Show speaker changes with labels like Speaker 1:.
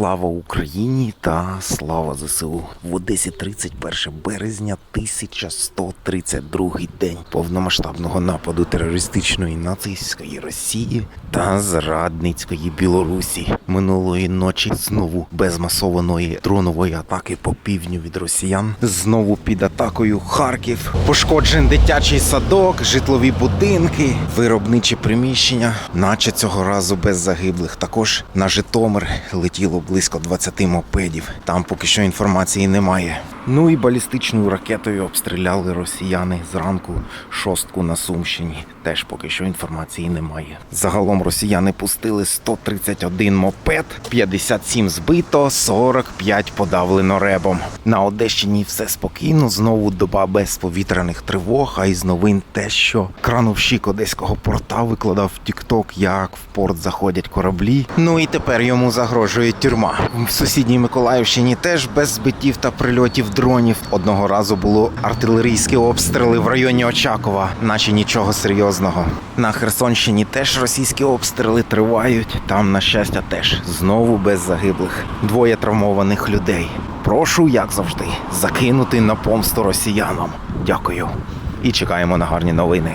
Speaker 1: Слава Україні та слава ЗСУ. В Одесі 31 березня 1132 день повномасштабного нападу терористичної нацистської Росії та зрадницької Білорусі. Минулої ночі знову без масованої дронової атаки по півдню від росіян. Знову під атакою Харків. Пошкоджен дитячий садок, житлові будинки, виробничі приміщення, наче цього разу без загиблих. Також на Житомир летіло близько 20 мопедів. Там поки що інформації немає. Ну і балістичною ракетою обстріляли росіяни зранку шостку на Сумщині. Теж поки що інформації немає. Загалом росіяни пустили 131 мопед, 57 збито, 45 подавлено ребом. На Одещині все спокійно. Знову доба без повітряних тривог. А із новин те, що крановщик одеського порта викладав в Тікток, як в порт заходять кораблі. Ну і тепер йому загрожує тюрма. В сусідній Миколаївщині теж без збиттів та прильотів дронів. Одного разу було артилерійські обстріли в районі Очакова, наче нічого серйозного. На Херсонщині теж російські обстріли тривають. Там, на щастя, теж знову без загиблих. Двоє травмованих людей. Прошу, як завжди, закинути на помсту росіянам. Дякую. І чекаємо на гарні новини.